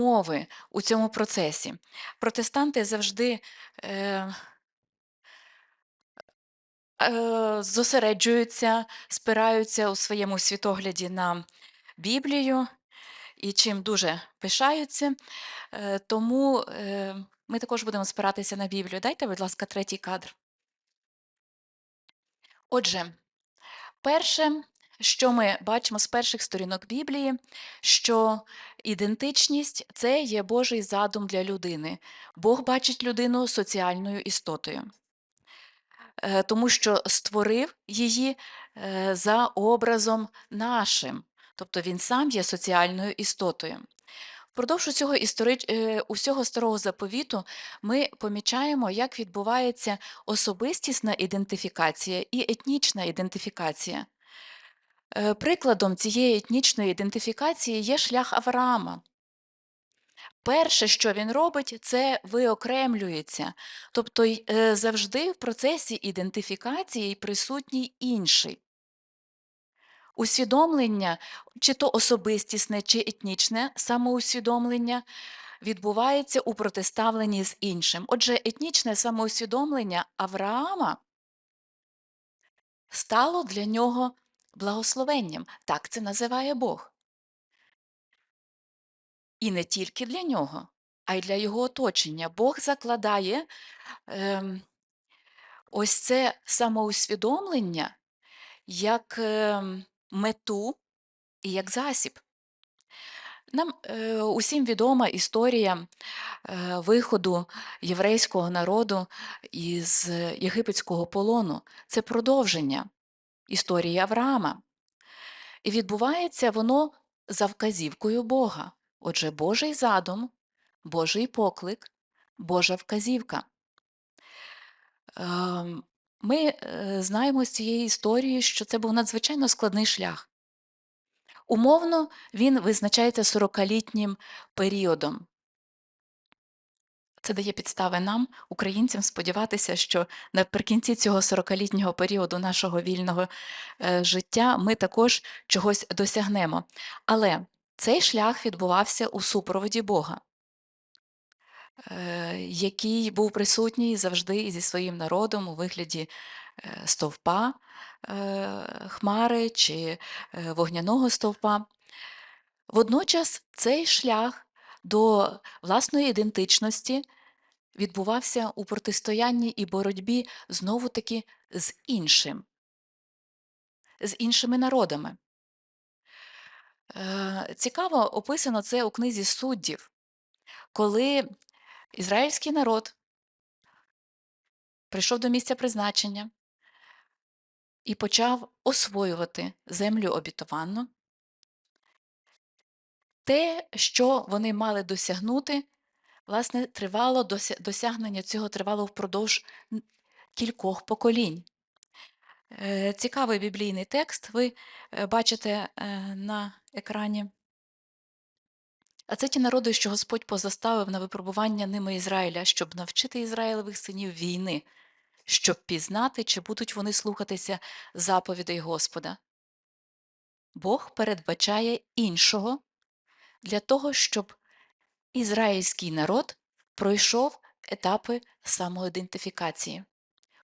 мови у цьому процесі. Протестанти завжди е, е, зосереджуються, спираються у своєму світогляді на Біблію і чим дуже пишаються. Е, тому е, ми також будемо спиратися на Біблію. Дайте, будь ласка, третій кадр. Отже, перше, що ми бачимо з перших сторінок Біблії, що ідентичність це є Божий задум для людини. Бог бачить людину соціальною істотою, Е, тому що створив її е, за образом нашим, тобто він сам є соціальною істотою. Впродовж усього, історич... е, усього старого заповіту ми помічаємо, як відбувається особистісна ідентифікація і етнічна ідентифікація. Е, Прикладом цієї етнічної ідентифікації є шлях Авраама. Перше, що він робить, це виокремлюється. Тобто е, завжди в процесі ідентифікації присутній інший. Усвідомлення, чи то особистісне, чи етнічне самоусвідомлення відбувається у протиставленні з іншим. Отже, етнічне самоусвідомлення Авраама стало для нього благословенням. Так це називає Бог. І не тільки для нього, а й для його оточення. Бог закладає ем, ось це самоусвідомлення як ем, мету і як засіб. Нам е, усім відома історія е, виходу єврейського народу із єгипетського полону. Це продовження історії Авраама. І відбувається воно за вказівкою Бога. Отже, Божий задум, Божий поклик, Божа вказівка. Ем, Ми е, знаємо з цієї історії, що це був надзвичайно складний шлях. Умовно, він визначається 40-літнім періодом. Це дає підстави нам, українцям, сподіватися, що наприкінці цього 40-літнього періоду нашого вільного е, життя ми також чогось досягнемо. Але цей шлях відбувався у супроводі Бога, е, який був присутній завжди зі своїм народом у вигляді е, стовпа хмари чи вогняного стовпа. Водночас цей шлях до власної ідентичності відбувався у протистоянні і боротьбі знову таки з іншим, з іншими народами. Е, Цікаво описано це у книзі суддів, коли ізраїльський народ прийшов до місця призначення і почав освоювати землю обітованну, те, що вони мали досягнути, власне, тривало досягнення цього тривало впродовж кількох поколінь. Е, Цікавий біблійний текст ви е, бачите е, на екрані. А це ті народи, що Господь позаставив на випробування ними Ізраїля, щоб навчити Ізраїлевих синів війни, щоб пізнати, чи будуть вони слухатися заповідей Господа. Бог передбачає іншого для того, щоб ізраїльський народ пройшов етапи самоідентифікації.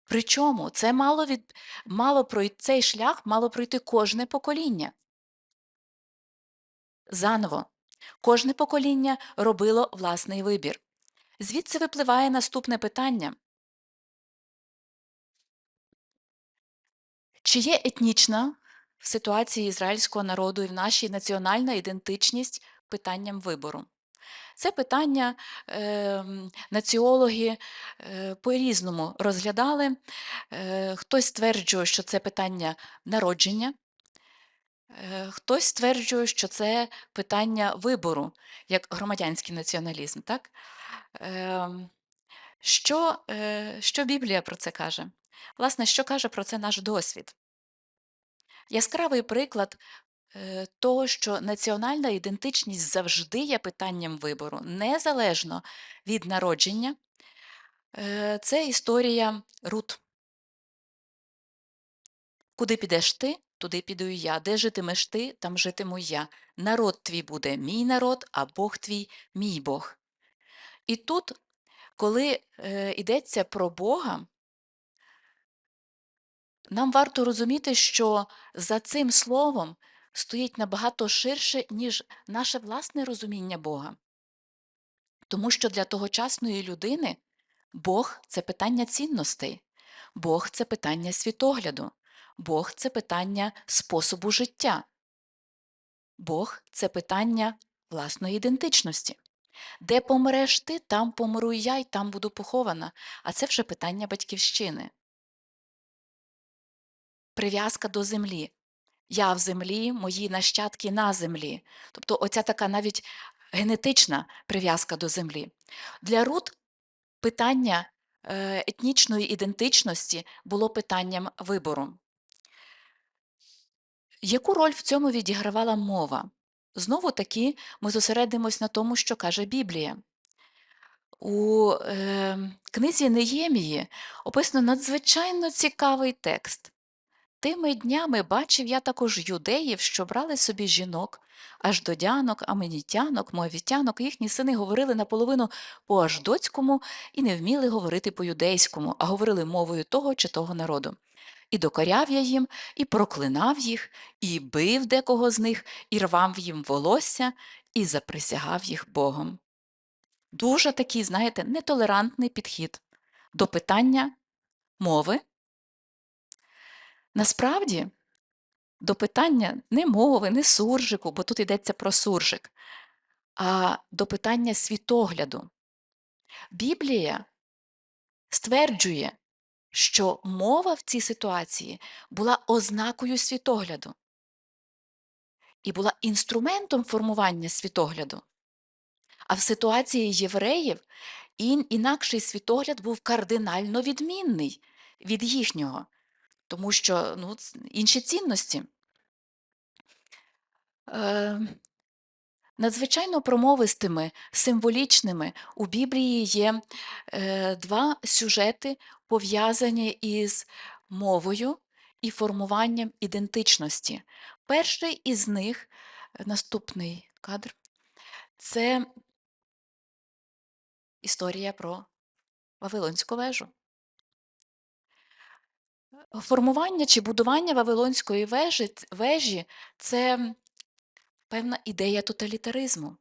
Причому це мало від мало пройти цей шлях мало пройти кожне покоління. Заново, кожне покоління робило власний вибір. Звідси випливає наступне питання. Чи є етнічна в ситуації ізраїльського народу і в нашій національна ідентичність питанням вибору? Це питання е, націологи е, по-різному розглядали. Е, хтось стверджує, що це питання народження, е, хтось стверджує, що це питання вибору, як громадянський націоналізм. Так? Е, що, е, що Біблія про це каже? Власне, що каже про це наш досвід? Яскравий приклад е, того, що національна ідентичність завжди є питанням вибору, незалежно від народження, е, це історія Рут. Куди підеш ти, туди піду і я. Де житимеш ти, там житиму я. Народ твій буде мій народ, а Бог твій мій Бог. І тут, коли е, йдеться про Бога, нам варто розуміти, що за цим словом стоїть набагато ширше, ніж наше власне розуміння Бога. Тому що для тогочасної людини Бог це питання цінностей, Бог це питання світогляду, Бог це питання способу життя, Бог це питання власної ідентичності. Де помреш ти, там помру я, і там буду похована. А це вже питання батьківщини. Прив'язка до землі. Я в землі, мої нащадки на землі. Тобто оця така навіть генетична прив'язка до землі. Для Рут питання е, етнічної ідентичності було питанням вибору. Яку роль в цьому відігравала мова? Знову таки ми зосередимось на тому, що каже Біблія. У е, книзі Неємії описано надзвичайно цікавий текст. Тими днями бачив я також юдеїв, що брали собі жінок, аждодянок, аменітянок, моавітянок, їхні сини говорили наполовину по аждоцькому і не вміли говорити по юдейському, а говорили мовою того чи того народу. І докоряв я їм, і проклинав їх, і бив декого з них, і рвав їм волосся, і заприсягав їх Богом. Дуже такий, знаєте, нетолерантний підхід до питання мови. Насправді, до питання не мови, не суржику, бо тут йдеться про суржик, а до питання світогляду. Біблія стверджує, що мова в цій ситуації була ознакою світогляду і була інструментом формування світогляду. А в ситуації євреїв ін, інакший світогляд був кардинально відмінний від їхнього, тому що ну, інші цінності. Е, Надзвичайно промовистими, символічними у Біблії є е, два сюжети, пов'язані із мовою і формуванням ідентичності. Перший із них, е, наступний кадр, це історія про Вавилонську вежу. Формування чи будування Вавилонської вежі, вежі це певна ідея тоталітаризму.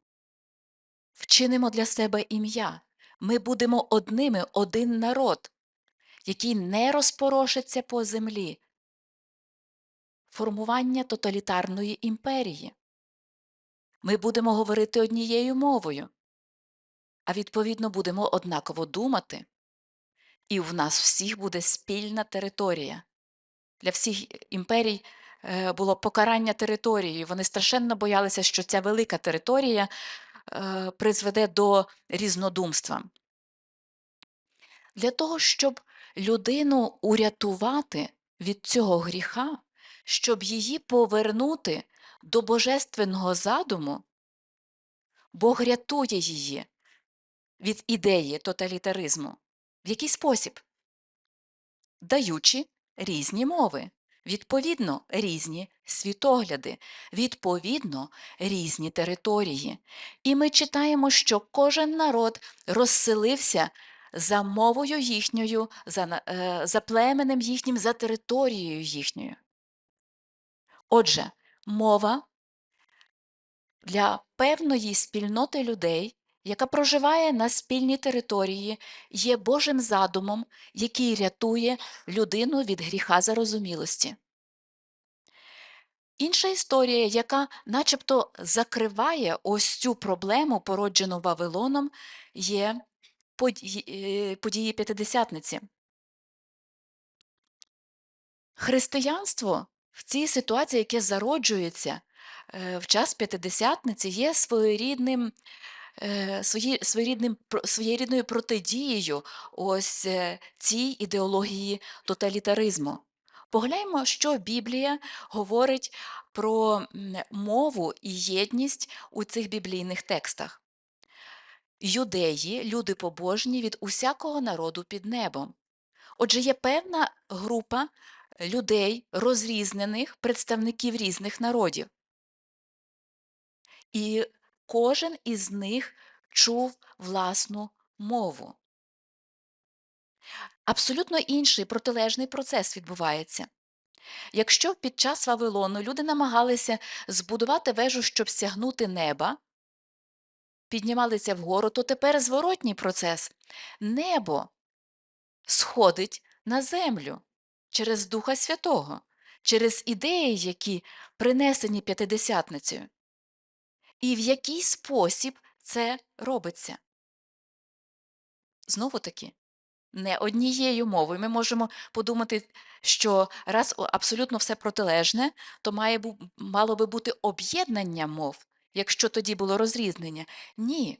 Вчинимо для себе ім'я. Ми будемо одними, один народ, який не розпорошиться по землі. Формування тоталітарної імперії. Ми будемо говорити однією мовою, а відповідно будемо однаково думати, і в нас всіх буде спільна територія. Для всіх імперій е, було покарання території. Вони страшенно боялися, що ця велика територія е, призведе до різнодумства. Для того, щоб людину урятувати від цього гріха, щоб її повернути до божественного задуму, Бог рятує її від ідеї тоталітаризму. В який спосіб? Даючи різні мови, відповідно, різні світогляди, відповідно, різні території. І ми читаємо, що кожен народ розселився за мовою їхньою, за, е, за племенем їхнім, за територією їхньою. Отже, мова для певної спільноти людей, яка проживає на спільній території, є Божим задумом, який рятує людину від гріха зарозумілості. Інша історія, яка начебто закриває ось цю проблему, породжену Вавилоном, є події, е, П'ятидесятниці. Християнство в цій ситуації, яке зароджується е, в час П'ятидесятниці, є своєрідним, е, свої- своєрідним, своєрідною протидією ось е, цій ідеології тоталітаризму. Погляньмо, що Біблія говорить про мову і єдність у цих біблійних текстах. Юдеї, люди побожні від усякого народу під небом. Отже, є певна група людей, розрізнених представників різних народів. І кожен із них чув власну мову. Абсолютно інший протилежний процес відбувається. Якщо під час Вавилону люди намагалися збудувати вежу, щоб сягнути неба, піднімалися вгору, то тепер зворотній процес. Небо сходить на землю через Духа Святого, через ідеї, які принесені п'ятидесятницею. І в який спосіб це робиться? Знову таки, не однією мовою. Ми можемо подумати, що раз абсолютно все протилежне, то має мало би бути об'єднання мов, якщо тоді було розрізнення. Ні.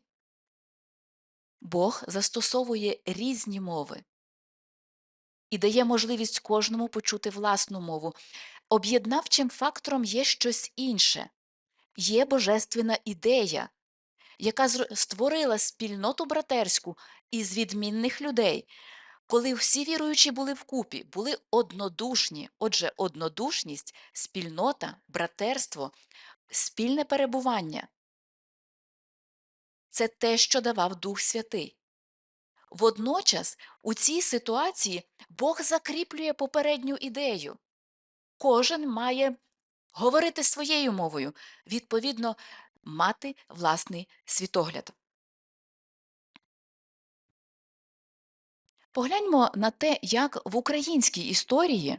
Бог застосовує різні мови і дає можливість кожному почути власну мову. Об'єднавчим фактором є щось інше, є божественна ідея, яка створила спільноту братерську із відмінних людей, коли всі віруючі були вкупі, були однодушні. Отже, однодушність, спільнота, братерство, спільне перебування це те, що давав Дух Святий. Водночас у цій ситуації Бог закріплює попередню ідею. Кожен має говорити своєю мовою, відповідно, мати власний світогляд. Погляньмо на те, як в українській історії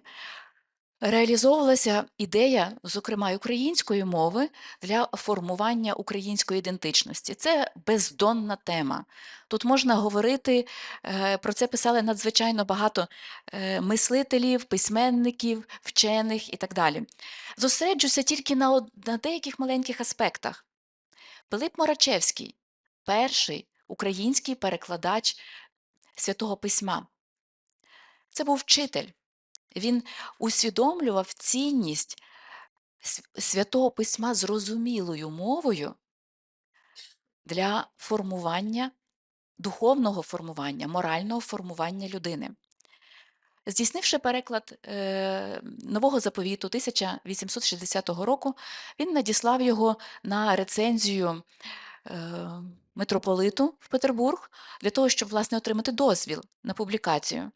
реалізовувалася ідея, зокрема української мови, для формування української ідентичності. Це бездонна тема. Тут можна говорити, е, про це писали надзвичайно багато е, мислителів, письменників, вчених і так далі. Зосереджуся тільки на, на деяких маленьких аспектах. Пилип Морачевський перший український перекладач святого письма. Це був вчитель. Він усвідомлював цінність святого письма зрозумілою мовою для формування, духовного формування, морального формування людини. Здійснивши переклад е, нового заповіту 1860 року, він надіслав його на рецензію е, митрополиту в Петербург для того, щоб власне отримати дозвіл на публікацію.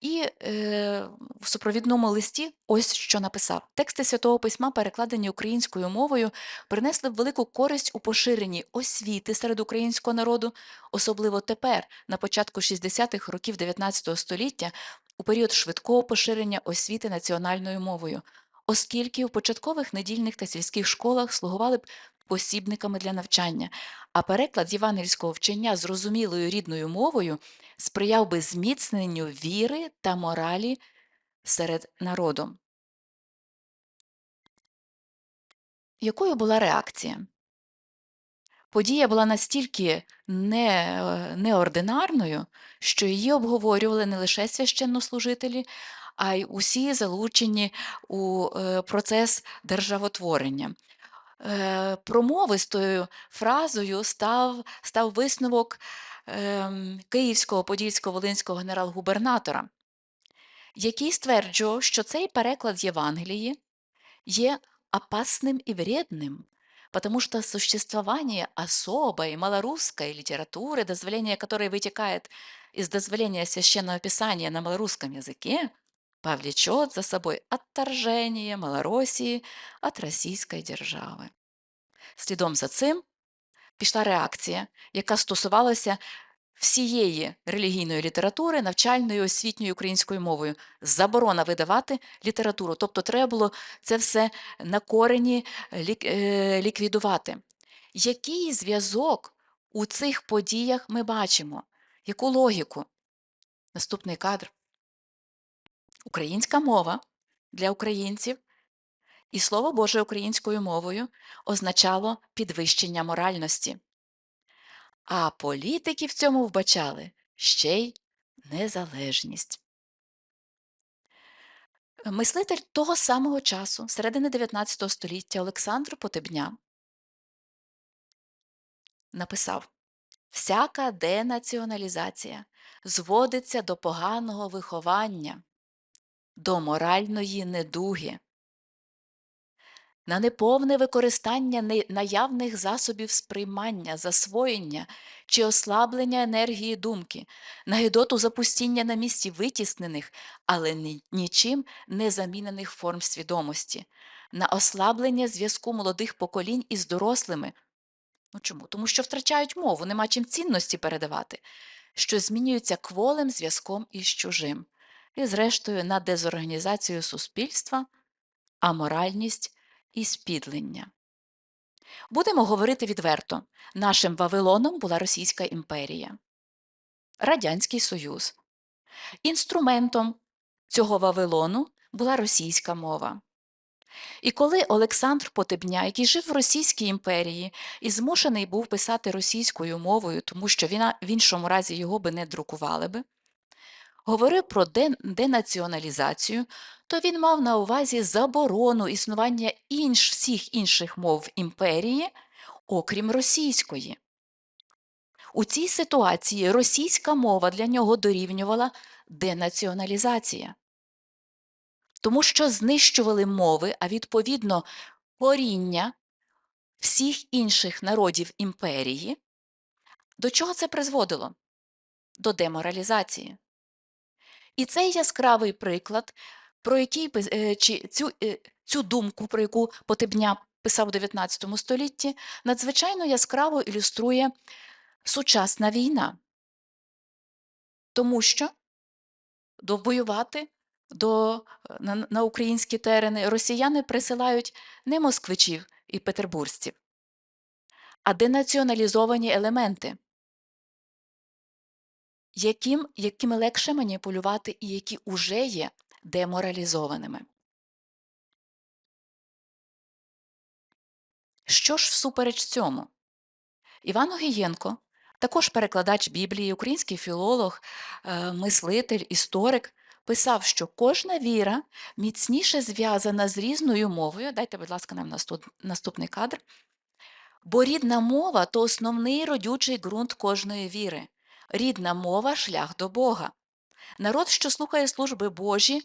І е, в супровідному листі ось що написав: тексти святого письма, перекладені українською мовою, принесли велику користь у поширенні освіти серед українського народу, особливо тепер, на початку 60-х років 19 століття, у період швидкого поширення освіти національною мовою, оскільки у початкових недільних та сільських школах слугували б посібниками для навчання, а переклад євангельського вчення зрозумілою рідною мовою сприяв би зміцненню віри та моралі серед народу. Якою була реакція? Подія була настільки не, е, неординарною, що її обговорювали не лише священнослужителі, а й усі залучені у е, процес державотворення. Е, Промовистою фразою став, став висновок ем, Київського Подільського Волинського генерал-губернатора, який стверджував, що цей переклад Євангелії є опасним и вредным, потому что существование особой малорусской литературы, дозволение которой вытекает из дозволения священного писания на малорусском языке, повлечет за собой отторжение Малороссии от Російської держави. Слідом за цим пішла реакція, яка стосувалася всієї релігійної літератури, навчальної, освітньої українською мовою. Заборона видавати літературу. Тобто треба було це все на корені лік- е, ліквідувати. Який зв'язок у цих подіях ми бачимо? Яку логіку? Наступний кадр. Українська мова для українців і Слово Боже українською мовою означало підвищення моральності. А політики в цьому вбачали ще й незалежність. Мислитель того самого часу, середини 19 століття, Олександр Потебня написав: Всяка денаціоналізація зводиться до поганого виховання, до моральної недуги, на неповне використання наявних засобів сприймання, засвоєння чи ослаблення енергії думки, на гидоту запустіння на місці витіснених, але нічим не замінених форм свідомості, на ослаблення зв'язку молодих поколінь із дорослими. Ну чому? Тому що втрачають мову, нема чим цінності передавати, що змінюються кволим зв'язком із чужим, і, зрештою, на дезорганізацію суспільства, аморальність і спідлення. Будемо говорити відверто: нашим Вавилоном була Російська імперія, Радянський Союз. Інструментом цього Вавилону була російська мова. І коли Олександр Потебня, який жив в Російській імперії і змушений був писати російською мовою, тому що він, в іншому разі його би не друкували би, говорив про денаціоналізацію, то він мав на увазі заборону існування інш, всіх інших мов імперії, окрім російської. У цій ситуації російська мова для нього дорівнювала денаціоналізація тому що знищували мови, а відповідно коріння всіх інших народів імперії. До чого це призводило? До деморалізації. І цей яскравий приклад, про який е, чи цю, е, цю думку, про яку Потебня писав у 19 столітті, надзвичайно яскраво ілюструє сучасна війна. Тому що довоювати до, е, на, на українські терени росіяни присилають не москвичів і петербурзців, а денаціоналізовані елементи, яким, якими легше маніпулювати і які уже є деморалізованими. Що ж всупереч цьому? Іван Огієнко, також перекладач Біблії, український філолог, е, мислитель, історик, писав, що кожна віра міцніше зв'язана з різною мовою. Дайте, будь ласка, нам наступний кадр. Бо рідна мова то основний родючий ґрунт кожної віри. Рідна мова шлях до Бога. Народ, що слухає служби Божі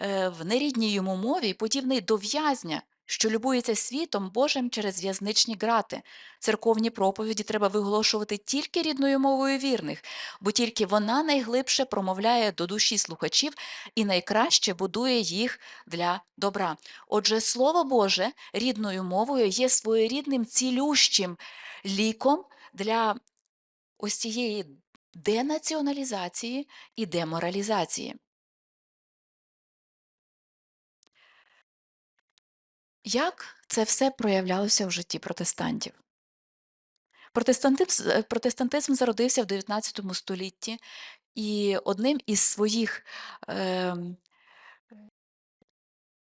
е, в нерідній йому мові, подібний до в'язня, що любується світом Божим через в'язничні грати. Церковні проповіді треба виголошувати тільки рідною мовою вірних, бо тільки вона найглибше промовляє до душі слухачів і найкраще будує їх для добра. Отже, Слово Боже рідною мовою є своєрідним цілющим ліком для ось цієї денаціоналізації і деморалізації. Як це все проявлялося в житті протестантів? Протестантизм, е, протестантизм зародився в 19 столітті, і одним із своїх, ем,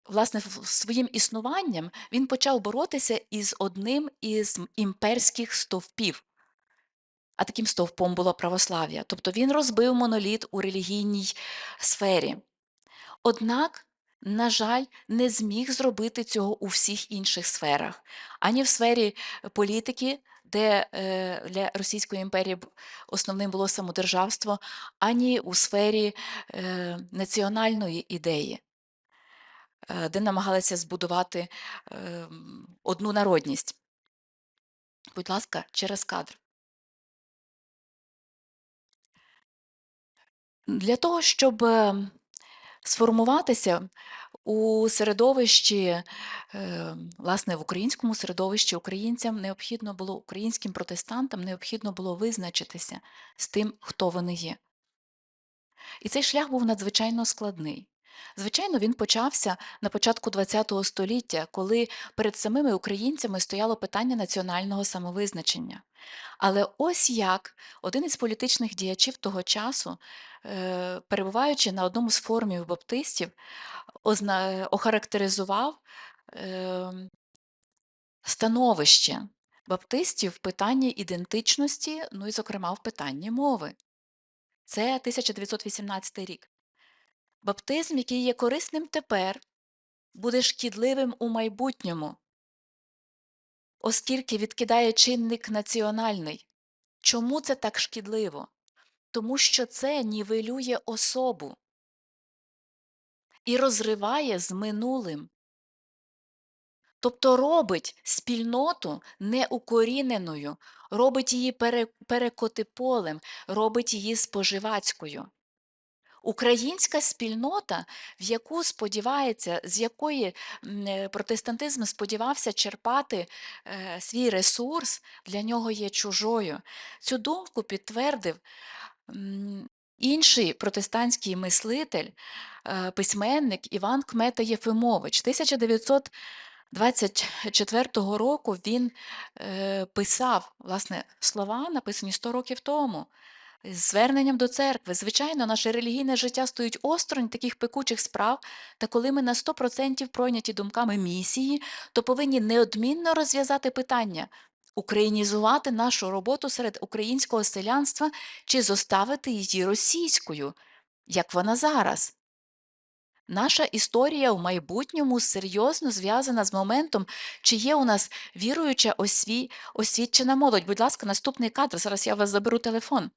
власне, своїм існуванням він почав боротися із одним із імперських стовпів. А таким стовпом було православ'я. Тобто він розбив моноліт у релігійній сфері. Однак, на жаль, не зміг зробити цього у всіх інших сферах, ані в сфері політики, де е, для Російської імперії основним було самодержавство, ані у сфері е, національної ідеї, е, де намагалися збудувати одну народність. Будь ласка, через кадр. Для того, щоб е, сформуватися у середовищі, е, власне, в українському середовищі українцям необхідно було, українським протестантам необхідно було визначитися з тим, хто вони є. І цей шлях був надзвичайно складний. Звичайно, він почався на початку ХХ століття, коли перед самими українцями стояло питання національного самовизначення. Але ось як один із політичних діячів того часу, е, перебуваючи на одному з форумів баптистів, охарактеризував ем, становище баптистів в питанні ідентичності, ну і, зокрема, в питанні мови. Це 1918 рік. Баптизм, який є корисним тепер, буде шкідливим у майбутньому, оскільки відкидає чинник національний. Чому це так шкідливо? Тому що це нівелює особу. і розриває з минулим. Тобто робить спільноту неукоріненою, робить її перекотиполем, робить її споживацькою. Українська спільнота, в яку сподівається, з якої е, протестантизм сподівався черпати е, свій ресурс, для нього є чужою. Цю думку підтвердив інший протестантський мислитель, е, письменник Іван Кмета Єфимович. 1924 року він писав власне слова, написані 100 років тому зверненням до церкви. Звичайно, наше релігійне життя стоїть осторонь таких пекучих справ, та коли ми на 100% пройняті думками місії, то повинні неодмінно розв'язати питання. Українізувати нашу роботу серед українського селянства чи зоставити її російською, як вона зараз. Наша історія в майбутньому серйозно зв'язана з моментом, чи є у нас віруюча осві... освічена молодь. Будь ласка, наступний кадр. Зараз я вас заберу телефон.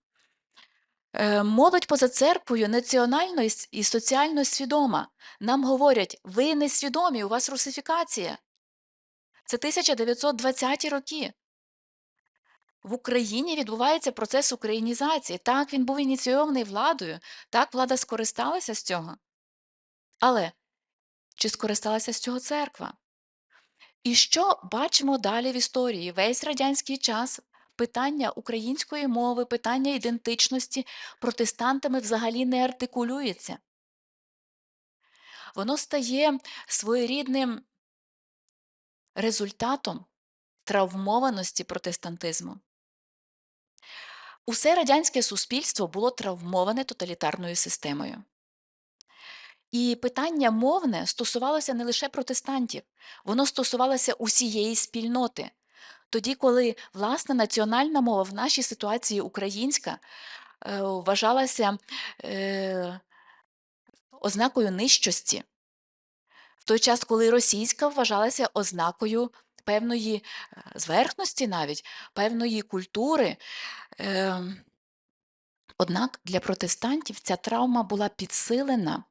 Е, Молодь поза церквою національно і і соціально свідома. Нам говорять, ви не свідомі, у вас русифікація. Це 1920-ті роки. В Україні відбувається процес українізації. Так, він був ініційований владою, так, влада скористалася з цього. Але чи скористалася з цього церква? І що бачимо далі в історії? Весь радянський час питання української мови, питання ідентичності протестантами взагалі не артикулюється. Воно стає своєрідним результатом травмованості протестантизму. Усе радянське суспільство було травмоване тоталітарною системою. І питання мовне стосувалося не лише протестантів, воно стосувалося усієї спільноти. Тоді, коли власна національна мова в нашій ситуації українська е, вважалася е, ознакою нижчості, в той час, коли російська вважалася ознакою певної е, зверхності, навіть певної культури. Однак для протестантів ця травма була підсилена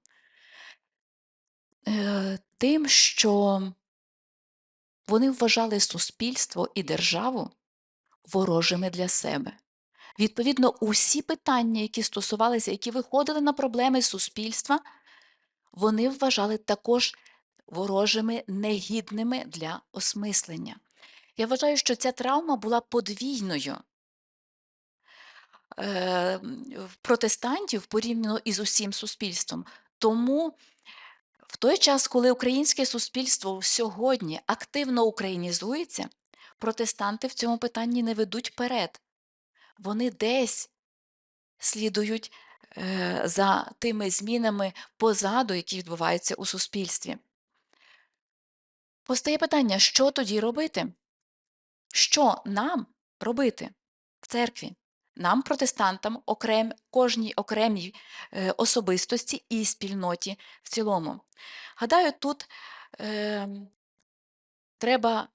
тим, що вони вважали суспільство і державу ворожими для себе. Відповідно, усі питання, які стосувалися, які виходили на проблеми суспільства, вони вважали також ворожими, негідними для осмислення. Я вважаю, що ця травма була подвійною. Е, протестантів порівняно із усім суспільством. Тому в той час, коли українське суспільство сьогодні активно українізується, протестанти в цьому питанні не ведуть вперед. Вони десь слідують е, за тими змінами позаду, які відбуваються у суспільстві. Постає питання, що тоді робити? Що нам робити в церкві? Нам, протестантам, окрем, кожній окремій е, особистості і спільноті в цілому. Гадаю, тут е, треба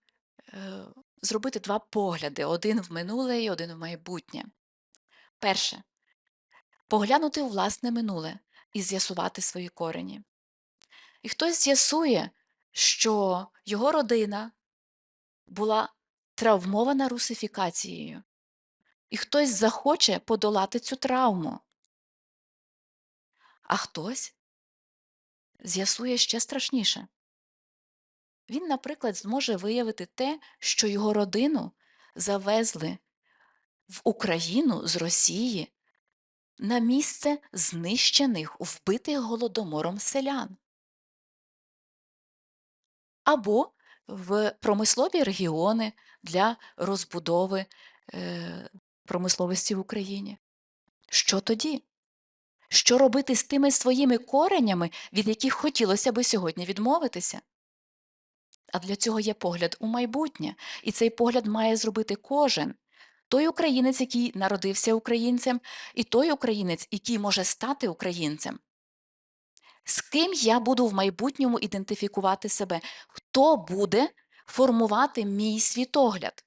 е, зробити два погляди: один в минуле і один в майбутнє. Перше поглянути у власне минуле і з'ясувати свої корені. І хтось з'ясує, що його родина була травмована русифікацією, і хтось захоче подолати цю травму. А хтось з'ясує ще страшніше. Він, наприклад, зможе виявити те, що його родину завезли в Україну з Росії на місце знищених, вбитих голодомором селян. Або в промислові регіони для розбудови е, промисловості в Україні. Що тоді? Що робити з тими своїми коренями, від яких хотілося би сьогодні відмовитися? А для цього є погляд у майбутнє, і цей погляд має зробити кожен. Той українець, який народився українцем, і той українець, який може стати українцем. З ким я буду в майбутньому ідентифікувати себе? Хто буде формувати мій світогляд,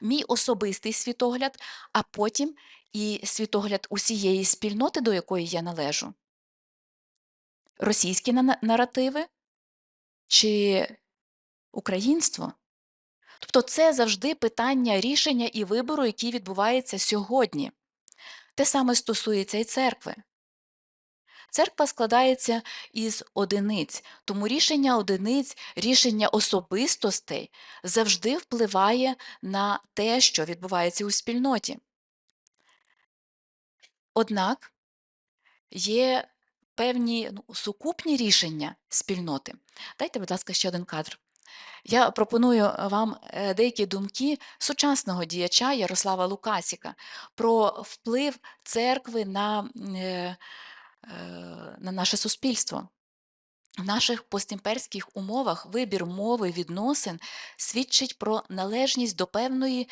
мій особистий світогляд, а потім і світогляд усієї спільноти, до якої я належу? російські наративи чи українство? Тобто це завжди питання рішення і вибору, який відбувається сьогодні. Те саме стосується і церкви. Церква складається із одиниць, тому рішення одиниць, рішення особистостей завжди впливає на те, що відбувається у спільноті. Однак є певні ну, сукупні рішення спільноти. Дайте, будь ласка, ще один кадр. Я пропоную вам е, деякі думки сучасного діяча Ярослава Лукасіка про вплив церкви на, е, на наше суспільство. В наших постімперських умовах вибір мови відносин свідчить про належність до певної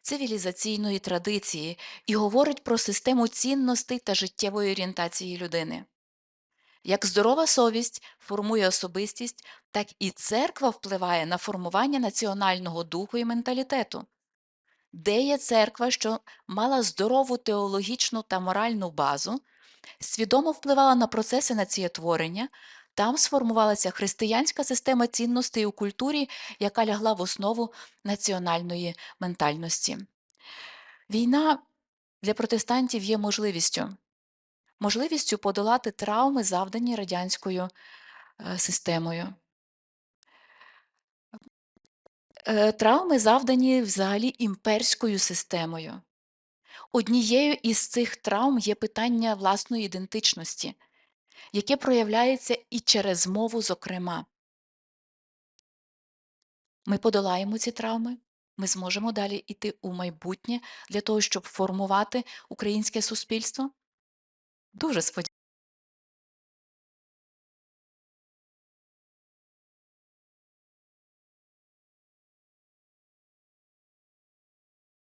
цивілізаційної традиції і говорить про систему цінностей та життєвої орієнтації людини. Як здорова совість формує особистість, так і церква впливає на формування національного духу і менталітету. Де є церква, що мала здорову теологічну та моральну базу, свідомо впливала на процеси націєтворення, там сформувалася християнська система цінностей у культурі, яка лягла в основу національної ментальності. Війна для протестантів є можливістю можливістю подолати травми, завдані радянською е, системою. Е, Травми завдані взагалі імперською системою. Однією із цих травм є питання власної ідентичності, яке проявляється і через мову, зокрема. Ми подолаємо ці травми, ми зможемо далі йти у майбутнє для того, щоб формувати українське суспільство. Дуже сподіваюся.